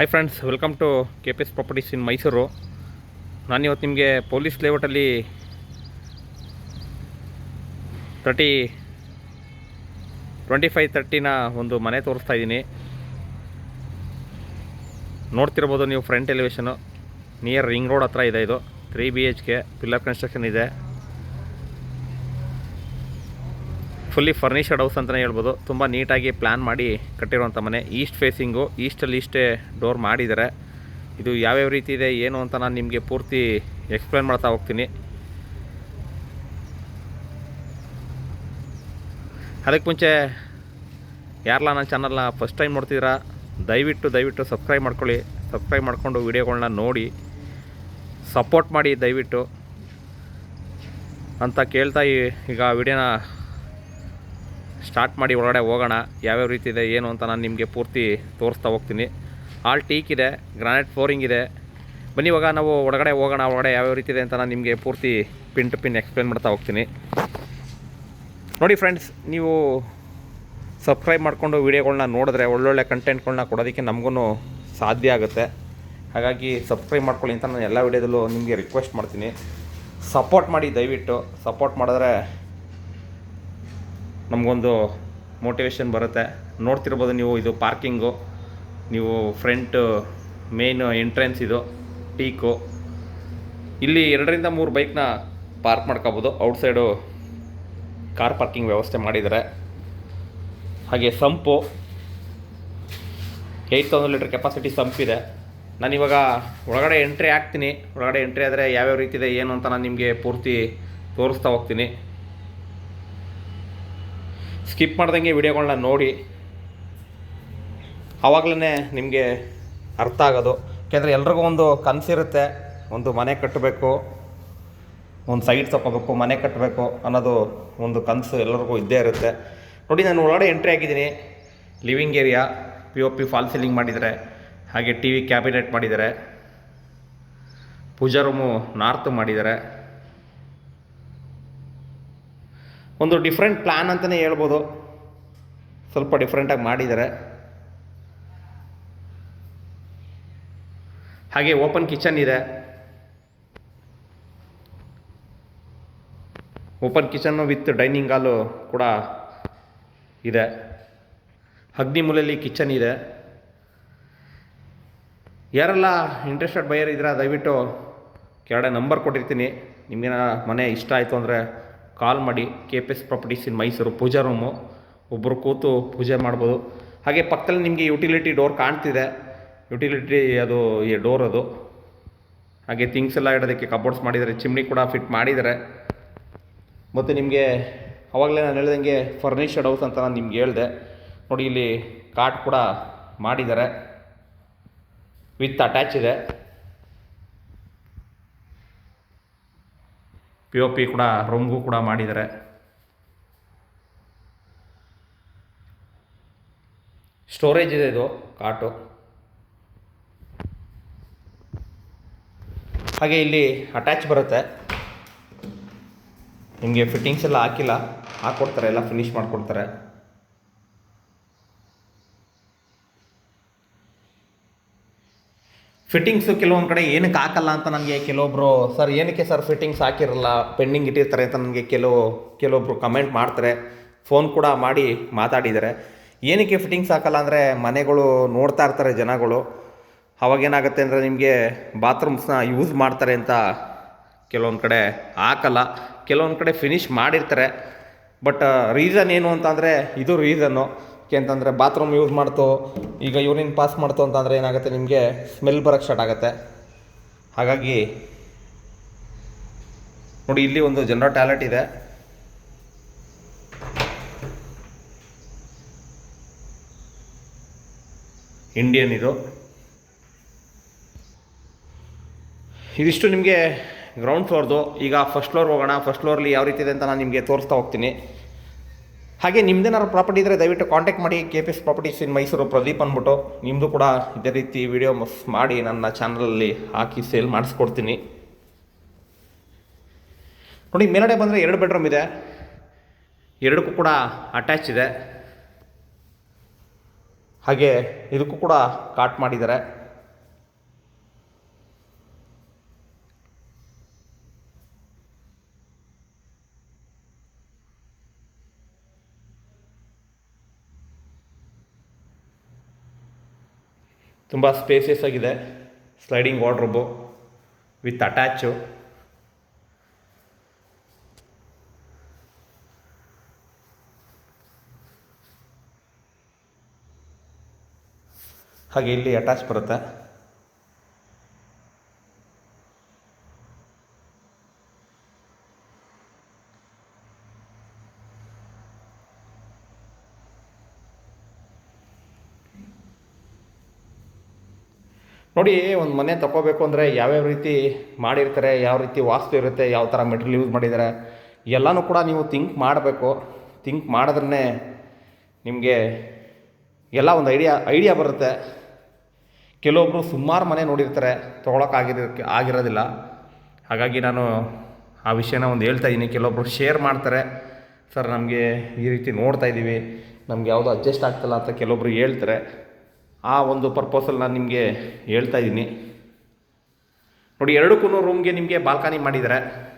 Hi friends welcome to K P S properties in Mysuru ನಾನಿವತ್ತು ನಿಮಗೆ police ಲೇಔಟಲ್ಲಿ thirty twenty five ತರ್ಟಿನ ಒಂದು ಮನೆ ತೋರಿಸ್ತಾ ಇದ್ದೀನಿ. ನೋಡ್ತಿರ್ಬೋದು ನೀವು front elevation near ring road ಹತ್ರ ಇದೆ ಇದು. Three B H K pillar construction ಇದೆ. ಫುಲ್ಲಿ ಫರ್ನಿಷಡ್ ಹೌಸ್ ಅಂತಲೇ ಹೇಳ್ಬೋದು. ತುಂಬ ನೀಟಾಗಿ ಪ್ಲ್ಯಾನ್ ಮಾಡಿ ಕಟ್ಟಿರುವಂಥ ಮನೆ. ಈಸ್ಟ್ ಫೇಸಿಂಗು ಈಸ್ಟಲ್ಲಿ ಇಷ್ಟೇ ಡೋರ್ ಮಾಡಿದ್ದಾರೆ. ಇದು ಯಾವ್ಯಾವ ರೀತಿ ಇದೆ, ಏನು ಅಂತ ನಾನು ನಿಮಗೆ ಪೂರ್ತಿ ಎಕ್ಸ್ಪ್ಲೇನ್ ಮಾಡ್ತಾ ಹೋಗ್ತೀನಿ. ಅದಕ್ಕೆ ಮುಂಚೆ ಯಾರಲ್ಲ ನನ್ನ ಚಾನಲ್ನ ಫಸ್ಟ್ ಟೈಮ್ ನೋಡ್ತಿದ್ದೀರಾ, ದಯವಿಟ್ಟು ದಯವಿಟ್ಟು ಸಬ್ಸ್ಕ್ರೈಬ್ ಮಾಡ್ಕೊಳ್ಳಿ. ಸಬ್ಸ್ಕ್ರೈಬ್ ಮಾಡಿಕೊಂಡು ವೀಡಿಯೋಗಳನ್ನ ನೋಡಿ. ಸಪೋರ್ಟ್ ಮಾಡಿ ದಯವಿಟ್ಟು. ಅಂತ ಕೇಳ್ತಾ ಈಗ ವಿಡಿಯೋನ ಸ್ಟಾರ್ಟ್ ಮಾಡಿ ಒಳಗಡೆ ಹೋಗೋಣ, ಯಾವ್ಯಾವ ರೀತಿ ಇದೆ, ಏನು ಅಂತ ನಾನು ನಿಮಗೆ ಪೂರ್ತಿ ತೋರಿಸ್ತಾ ಹೋಗ್ತೀನಿ. ಆಲ್ ಟೀಕ್ ಇದೆ ಗ್ರಾನೈಟ್ ಫ್ಲೋರಿಂಗ್ ಇದೆ. ಬನ್ನಿ, ಇವಾಗ ನಾವು ಒಳಗಡೆ ಹೋಗೋಣ, ಒಳಗಡೆ ಯಾವ್ಯಾವ ರೀತಿ ಇದೆ ಅಂತ ನಾನು ನಿಮಗೆ ಪೂರ್ತಿ ಪಿನ್ ಟು ಪಿನ್ ಎಕ್ಸ್ಪ್ಲೇನ್ ಮಾಡ್ತಾ ಹೋಗ್ತೀನಿ. ನೋಡಿ ಫ್ರೆಂಡ್ಸ್ ನೀವು ಸಬ್ಸ್ಕ್ರೈಬ್ ಮಾಡಿಕೊಂಡು ವೀಡಿಯೋಗಳನ್ನ ನೋಡಿದ್ರೆ ಒಳ್ಳೊಳ್ಳೆ ಕಂಟೆಂಟ್ಗಳನ್ನ ಕೊಡೋದಕ್ಕೆ ನಮಗೂ ಸಾಧ್ಯ ಆಗುತ್ತೆ. ಹಾಗಾಗಿ ಸಬ್ಸ್ಕ್ರೈಬ್ ಮಾಡ್ಕೊಳ್ಳಿ ಅಂತ ನಾನು ಎಲ್ಲ ವೀಡಿಯೋದಲ್ಲೂ ನಿಮಗೆ ರಿಕ್ವೆಸ್ಟ್ ಮಾಡ್ತೀನಿ. ಸಪೋರ್ಟ್ ಮಾಡಿ ದಯವಿಟ್ಟು ಸಪೋರ್ಟ್ ಮಾಡಿದ್ರೆ ನಮಗೊಂದು ಮೋಟಿವೇಶನ್ ಬರುತ್ತೆ. ನೋಡ್ತಿರ್ಬೋದು ನೀವು ಇದು ಪಾರ್ಕಿಂಗು ನೀವು ಫ್ರಂಟ್ ಮೇನ್ ಎಂಟ್ರೆನ್ಸ್ ಇದು ಟೀಕು ಇಲ್ಲಿ ಎರಡರಿಂದ ಮೂರು ಬೈಕ್ನ ಪಾರ್ಕ್ ಮಾಡ್ಕೋಬೋದು. ಔಟ್ಸೈಡು ಕಾರ್ ಪಾರ್ಕಿಂಗ್ ವ್ಯವಸ್ಥೆ ಮಾಡಿದ್ದಾರೆ. ಹಾಗೆ sump eight thousand litre capacity ಸಂಪಿದೆ ನಾನಿವಾಗ ಒಳಗಡೆ ಎಂಟ್ರಿ ಆಗ್ತೀನಿ ಒಳಗಡೆ ಎಂಟ್ರಿ ಆದರೆ ಯಾವ್ಯಾವ ರೀತಿ ಇದೆ, ಏನು ಅಂತ ನಾನು ನಿಮಗೆ ಪೂರ್ತಿ ತೋರಿಸ್ತಾ ಹೋಗ್ತೀನಿ. ಸ್ಕಿಪ್ ಮಾಡ್ದಂಗೆ ವಿಡಿಯೋಗಳನ್ನ ನೋಡಿ. ಆವಾಗಲೇ ನಿಮಗೆ ಅರ್ಥ ಆಗೋದು. ಯಾಕೆಂದರೆ ಎಲ್ರಿಗೂ ಒಂದು ಕನಸಿರುತ್ತೆ, ಒಂದು ಮನೆ ಕಟ್ಟಬೇಕು ಒಂದು ಸೈಡ್ ತಗೋಬೇಕು ಮನೆ ಕಟ್ಟಬೇಕು ಅನ್ನೋದು ಒಂದು ಕನಸು ಎಲ್ಲರಿಗೂ ಇದ್ದೇ ಇರುತ್ತೆ. ನೋಡಿ, ನಾನು ಒಳಗಡೆ ಎಂಟ್ರಿ ಆಗಿದ್ದೀನಿ living area P O P fall ceiling ಮಾಡಿದ್ದಾರೆ. ಹಾಗೆ ಟಿ ವಿ ಕ್ಯಾಬಿನೆಟ್ ಮಾಡಿದ್ದಾರೆ. ಪೂಜಾ ರೂಮು ನಾರ್ತ್ ಮಾಡಿದ್ದಾರೆ. ಒಂದು ಡಿಫ್ರೆಂಟ್ ಪ್ಲ್ಯಾನ್ ಅಂತಲೇ ಹೇಳ್ಬೋದು. ಸ್ವಲ್ಪ ಡಿಫ್ರೆಂಟಾಗಿ ಮಾಡಿದ್ದಾರೆ. ಹಾಗೆ ಓಪನ್ ಕಿಚನ್ ಇದೆ. Open kitchen with dining hall ಕೂಡ ಇದೆ. ಅಗ್ನಿ ಮೂಲೆಯಲ್ಲಿ ಕಿಚನ್ ಇದೆ. ಯಾರೆಲ್ಲ ಇಂಟ್ರೆಸ್ಟೆಡ್ ಬೈಯರ್ ಇದ್ದೀರಾ ದಯವಿಟ್ಟು ಕೆಳಗಡೆ ನಂಬರ್ ಕೊಟ್ಟಿರ್ತೀನಿ. ನಿಮಗೇನ ಮನೆ ಇಷ್ಟ ಆಯಿತು ಅಂದರೆ ಕಾಲ್ ಮಾಡಿ K P S properties in Mysuru puja room. ಒಬ್ಬರು ಕೂತು ಪೂಜೆ ಮಾಡ್ಬೋದು. ಹಾಗೆ ಪಕ್ಕದಲ್ಲಿ ನಿಮಗೆ ಯುಟಿಲಿಟಿ ಡೋರ್ ಕಾಣ್ತಿದೆ. ಯುಟಿಲಿಟಿ ಅದು ಈ ಡೋರ್ ಅದು. ಹಾಗೆ ಥಿಂಗ್ಸ್ ಎಲ್ಲ ಇಡೋದಕ್ಕೆ ಕಬೋರ್ಡ್ಸ್ ಮಾಡಿದ್ದಾರೆ. ಚಿಮ್ನಿ ಕೂಡ ಫಿಟ್ ಮಾಡಿದ್ದಾರೆ. ಮತ್ತು ನಿಮಗೆ ಅವಾಗಲೇ ನಾನು ಹೇಳ್ದಂಗೆ ಫರ್ನಿಷಡ್ ಹೌಸ್ ಅಂತ ನಾನು ನಿಮ್ಗೆ ಹೇಳಿದೆ. ನೋಡಿ, ಇಲ್ಲಿ ಕಾಟ್ ಕೂಡ ಮಾಡಿದ್ದಾರೆ. ವಿತ್ ಅಟ್ಯಾಚ್ ಇದೆ. ಪಿ ಒ ಪಿ ಕೂಡ ರೂಮ್ಗೂ ಕೂಡ ಮಾಡಿದ್ದಾರೆ. ಸ್ಟೋರೇಜ್ ಇದೆ ಇದು, ಕಾಟು. ಹಾಗೆ ಇಲ್ಲಿ ಅಟ್ಯಾಚ್ ಬರುತ್ತೆ. ನಿಮಗೆ ಫಿಟ್ಟಿಂಗ್ಸ್ ಎಲ್ಲ ಹಾಕಿಲ್ಲ ಹಾಕ್ಕೊಡ್ತಾರೆ ಎಲ್ಲ ಫಿನಿಶ್ ಮಾಡಿಕೊಡ್ತಾರೆ. ಫಿಟ್ಟಿಂಗ್ಸು ಕೆಲವೊಂದು ಕಡೆ ಏನಕ್ಕೆ ಹಾಕಲ್ಲ ಅಂತ ನನಗೆ ಕೆಲವೊಬ್ಬರು ಸರ್, ಏನಕ್ಕೆ ಸರ್ ಫಿಟ್ಟಿಂಗ್ಸ್ ಹಾಕಿರಲ್ಲ? ಪೆಂಡಿಂಗ್ ಇಟ್ಟಿರ್ತಾರೆ ಅಂತ ನನಗೆ ಕೆಲವು ಕೆಲವೊಬ್ಬರು ಕಮೆಂಟ್ ಮಾಡ್ತಾರೆ. ಫೋನ್ ಕೂಡ ಮಾಡಿ ಮಾತಾಡಿದ್ದಾರೆ. ಏನಕ್ಕೆ ಫಿಟ್ಟಿಂಗ್ಸ್ ಹಾಕಲ್ಲ ಅಂದರೆ ಮನೆಗಳು ನೋಡ್ತಾ ಇರ್ತಾರೆ ಜನಗಳು. ಅವಾಗೇನಾಗುತ್ತೆ ಅಂದರೆ ನಿಮಗೆ ಬಾತ್ರೂಮ್ಸ್ನ ಯೂಸ್ ಮಾಡ್ತಾರೆ ಅಂತ ಕೆಲವೊಂದು ಕಡೆ ಹಾಕಲ್ಲ. ಕೆಲವೊಂದು ಕಡೆ ಫಿನಿಶ್ ಮಾಡಿರ್ತಾರೆ. ಬಟ್ ರೀಸನ್ ಏನು ಅಂತಂದರೆ ಇದು ರೀಸನ್ನು ಅಂತಂದರೆ ಬಾತ್ರೂಮ್ ಯೂಸ್ ಮಾಡ್ತು, ಈಗ ಯೂರಿನ್ ಪಾಸ್ ಮಾಡ್ತು ಅಂತಂದರೆ ಏನಾಗುತ್ತೆ ನಿಮಗೆ ಸ್ಮೆಲ್ ಬರೋಕ್ಕೆ ಸ್ಟಾರ್ಟ್ ಆಗುತ್ತೆ. ಹಾಗಾಗಿ ನೋಡಿ ಇಲ್ಲಿ ಒಂದು ಜನರಲ್ ಟ್ಯಾಲೆಟ್ ಇದೆ. ಇಂಡಿಯನ್ ಇದು. ಇದಿಷ್ಟು ನಿಮಗೆ ಗ್ರೌಂಡ್ ಫ್ಲೋರ್ದು ಈಗ ಫಸ್ಟ್ ಫ್ಲೋರ್ ಹೋಗೋಣ ಫಸ್ಟ್ ಫ್ಲೋರ್ಲಿ ಯಾವ ರೀತಿ ಇದೆ ಅಂತ ನಾನು ನಿಮಗೆ ತೋರಿಸ್ತಾ ಹೋಗ್ತೀನಿ. ಹಾಗೆ ನಿಮ್ದೇನಾದ್ರು ಪ್ರಾಪರ್ಟಿ ಇದ್ದರೆ ದಯವಿಟ್ಟು ಕಾಂಟ್ಯಾಕ್ಟ್ ಮಾಡಿ K P S properties in Mysuru Pradeep ಅಂದ್ಬಿಟ್ಟು. ನಿಮ್ಮದು ಕೂಡ ಇದೇ ರೀತಿ ವಿಡಿಯೋ ಮಾಡಿ ನನ್ನ ಚಾನಲಲ್ಲಿ ಹಾಕಿ ಸೇಲ್ ಮಾಡಿಸ್ಕೊಡ್ತೀನಿ. ನೋಡಿ, ಮೇಲ್ಗಡೆ ಬಂದರೆ ಎರಡು ಬೆಡ್ರೂಮ್ ಇದೆ. ಎರಡಕ್ಕೂ ಕೂಡ ಅಟ್ಯಾಚ್ ಇದೆ. ಹಾಗೆ ಇದಕ್ಕೂ ಕೂಡ ಕಾಟ್ ಮಾಡಿದ್ದಾರೆ. ತುಂಬ ಸ್ಪೇಸಿಯಸ್ ಆಗಿದೆ. ಸ್ಲೈಡಿಂಗ್ ವಾರ್ಡ್ರೋಬು ವಿತ್ ಅಟ್ಯಾಚು ಹಾಗೆ ಇಲ್ಲಿ ಅಟ್ಯಾಚ್ ಬರುತ್ತೆ. ನೋಡಿ, ಒಂದು ಮನೆ ತಗೋಬೇಕು ಅಂದರೆ ಯಾವ್ಯಾವ ರೀತಿ ಮಾಡಿರ್ತಾರೆ, ಯಾವ ರೀತಿ ವಾಸ್ತು ಇರುತ್ತೆ, ಯಾವ ಥರ ಮೆಟೀರಿಯಲ್ ಯೂಸ್ ಮಾಡಿದ್ದಾರೆ ಎಲ್ಲನೂ ಕೂಡ ನೀವು ಥಿಂಕ್ ಮಾಡಬೇಕು. ಥಿಂಕ್ ಮಾಡಿದ್ರೆ ನಿಮಗೆ ಎಲ್ಲ ಒಂದು ಐಡಿಯಾ ಐಡಿಯಾ ಬರುತ್ತೆ. ಕೆಲವೊಬ್ಬರು ಸುಮಾರು ಮನೆ ನೋಡಿರ್ತಾರೆ ತೊಗೊಳಕ್ಕಾಗಿರ ಆಗಿರೋದಿಲ್ಲ. ಹಾಗಾಗಿ ನಾನು ಆ ವಿಷಯನ ಒಂದು ಹೇಳ್ತಾ ಇದ್ದೀನಿ ಕೆಲವೊಬ್ಬರು ಶೇರ್ ಮಾಡ್ತಾರೆ. ಸರ್ ನಮಗೆ ಈ ರೀತಿ ನೋಡ್ತಾ ಇದ್ದೀವಿ ನಮ್ಗೆ ಯಾವುದು ಅಡ್ಜಸ್ಟ್ ಆಗ್ತಿಲ್ಲ ಅಂತ ಕೆಲವೊಬ್ರು ಹೇಳ್ತಾರೆ. ಆ ಒಂದು ಪರ್ಪೋಸಲ್ ನಾನು ನಿಮಗೆ ಹೇಳ್ತಾ ಇದ್ದೀನಿ. ನೋಡಿ ಎರಡಕ್ಕೂ ರೂಮ್ಗೆ ನಿಮಗೆ ಬಾಲ್ಕನಿ ಮಾಡಿದ್ದಾರೆ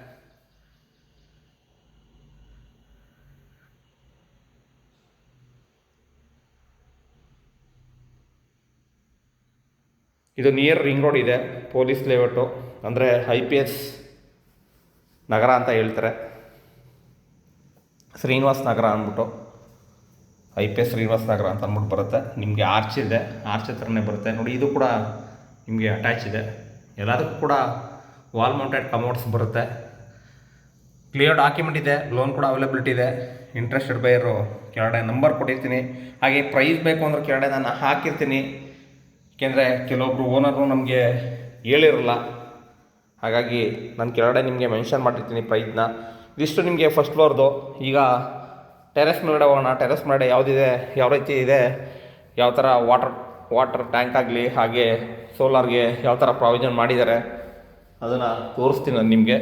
ಇದು ನಿಯರ್ ರಿಂಗ್ ರೋಡ್ ಇದೆ ಪೊಲೀಸ್ ಲೇಔಟು ಅಂದರೆ ಐ ಪಿ ಎಸ್ ನಗರ ಅಂತ ಹೇಳ್ತಾರೆ. ಶ್ರೀನಿವಾಸ್ ನಗರ ಅಂದ್ಬಿಟ್ಟು. I P S Srinivasa Nagar ಅಂತ ಅಂದ್ಬಿಟ್ಟು ಬರುತ್ತೆ. ನಿಮಗೆ ಆರ್ಚ್ ಇದೆ. ಆರ್ಚ್ ಹತ್ರನೇ ಬರುತ್ತೆ. ನೋಡಿ, ಇದು ಕೂಡ ನಿಮಗೆ ಅಟ್ಯಾಚ್ ಇದೆ. ಎಲ್ಲದಕ್ಕೂ ಕೂಡ ವಾಲ್ ಮೌಂಟೆಡ್ ಕಮೋಡ್ಸ್ ಬರುತ್ತೆ. ಕ್ಲಿಯರ್ ಡಾಕ್ಯುಮೆಂಟ್ ಇದೆ. ಲೋನ್ ಕೂಡ ಅವೈಲಬಿಲಿಟಿ ಇದೆ. ಇಂಟ್ರೆಸ್ಟೆಡ್ ಬೈಯರು ಕೆಳಗಡೆ ನಂಬರ್ ಕೊಟ್ಟಿರ್ತೀನಿ. ಹಾಗೆ ಪ್ರೈಸ್ ಬೇಕು ಅಂದ್ರೆ ಕೆಳಗಡೆ ನಾನು ಹಾಕಿರ್ತೀನಿ. ಏಕೆಂದರೆ ಕೆಲವೊಬ್ಬರು ಓನರು ನಮಗೆ ಹೇಳಿರಲ್ಲ. ಹಾಗಾಗಿ ನಾನು ಕೆಳಗಡೆ ನಿಮಗೆ ಮೆನ್ಷನ್ ಮಾಡಿರ್ತೀನಿ ಪ್ರೈಸ್ನ ಇದಿಷ್ಟು ನಿಮಗೆ ಫಸ್ಟ್ ಫ್ಲೋರ್ದು ಈಗ ಟೆರೆಸ್ ಮೇಲ್ಗಡೆ ಹೋಗೋಣ ಟೆರೆಸ್ ಮೇಲ್ಗಡೆ ಯಾವುದಿದೆ, ಯಾವ ರೀತಿ ಇದೆ, ಯಾವ ಥರ ವಾಟರ್ ವಾಟರ್ ಟ್ಯಾಂಕ್ ಆಗಲಿ, ಹಾಗೆ ಸೋಲಾರ್ಗೆ ಯಾವ ಥರ ಪ್ರಾವಿಷನ್ ಮಾಡಿದ್ದಾರೆ, ಅದನ್ನು ತೋರಿಸ್ತೀನಿ ನಾನು ನಿಮಗೆ.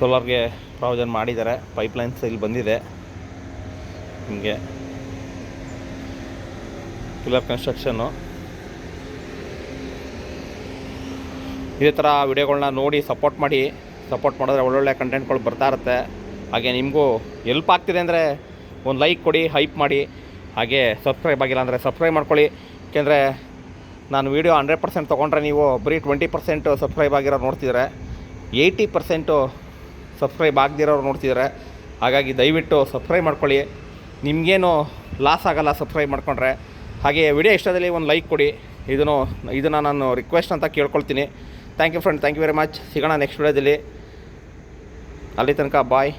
ಸೋಲಾರ್ಗೆ ಪ್ರಾವಿಷನ್ ಮಾಡಿದ್ದಾರೆ. ಪೈಪ್ಲೈನ್ಸ್ ಇಲ್ಲಿ ಬಂದಿದೆ. ನಿಮಗೆ ಪಿಲ್ಲರ್ ಕನ್ಸ್ಟ್ರಕ್ಷನ್ನು. ಇದೇ ಥರ ವಿಡಿಯೋಗಳನ್ನ ನೋಡಿ ಸಪೋರ್ಟ್ ಮಾಡಿ. ಸಪೋರ್ಟ್ ಮಾಡಿದ್ರೆ ಒಳ್ಳೊಳ್ಳೆ ಕಂಟೆಂಟ್ಗಳು ಬರ್ತಾ ಇರುತ್ತೆ. ಹಾಗೆ ನಿಮಗೂ ಎಲ್ಪ್ ಆಗ್ತಿದೆ ಅಂದರೆ ಒಂದು ಲೈಕ್ ಕೊಡಿ, ಹೈಪ್ ಮಾಡಿ. ಹಾಗೆ ಸಬ್ಸ್ಕ್ರೈಬ್ ಆಗಿಲ್ಲ ಅಂದರೆ ಸಬ್ಸ್ಕ್ರೈಬ್ ಮಾಡ್ಕೊಳ್ಳಿ. ಏಕೆಂದರೆ ನಾನು ವೀಡಿಯೋ ಹಂಡ್ರೆಡ್ ಪರ್ಸೆಂಟ್ ತೊಗೊಂಡ್ರೆ ನೀವು ಬರೀ ಟ್ವೆಂಟಿ ಪರ್ಸೆಂಟು ಸಬ್ಸ್ಕ್ರೈಬ್ ಆಗಿರೋ ನೋಡ್ತಿದ್ರೆ, ಏಯ್ಟಿ ಪರ್ಸೆಂಟು ಸಬ್ಸ್ಕ್ರೈಬ್ ಆಗದಿರೋರು ನೋಡ್ತಿದ್ದಾರೆ ಹಾಗಾಗಿ ದಯವಿಟ್ಟು ಸಬ್ಸ್ಕ್ರೈಬ್ ಮಾಡ್ಕೊಳ್ಳಿ. ನಿಮಗೇನು ಲಾಸ್ ಆಗಲ್ಲ ಸಬ್ಸ್ಕ್ರೈಬ್ ಮಾಡ್ಕೊಂಡ್ರೆ. ಹಾಗೆ ವಿಡಿಯೋ ಇಷ್ಟದಲ್ಲಿ ಒಂದು ಲೈಕ್ ಕೊಡಿ. ಇದನ್ನು ಇದನ್ನು ನಾನು ರಿಕ್ವೆಸ್ಟ್ ಅಂತ ಕೇಳ್ಕೊಳ್ತೀನಿ. Thank you friend thank you very much ಸಿಗೋಣ ನೆಕ್ಸ್ಟ್ ವಿಡಿಯೋದಲ್ಲಿ ಅಲ್ಲಿ ತನಕ ಬಾಯ್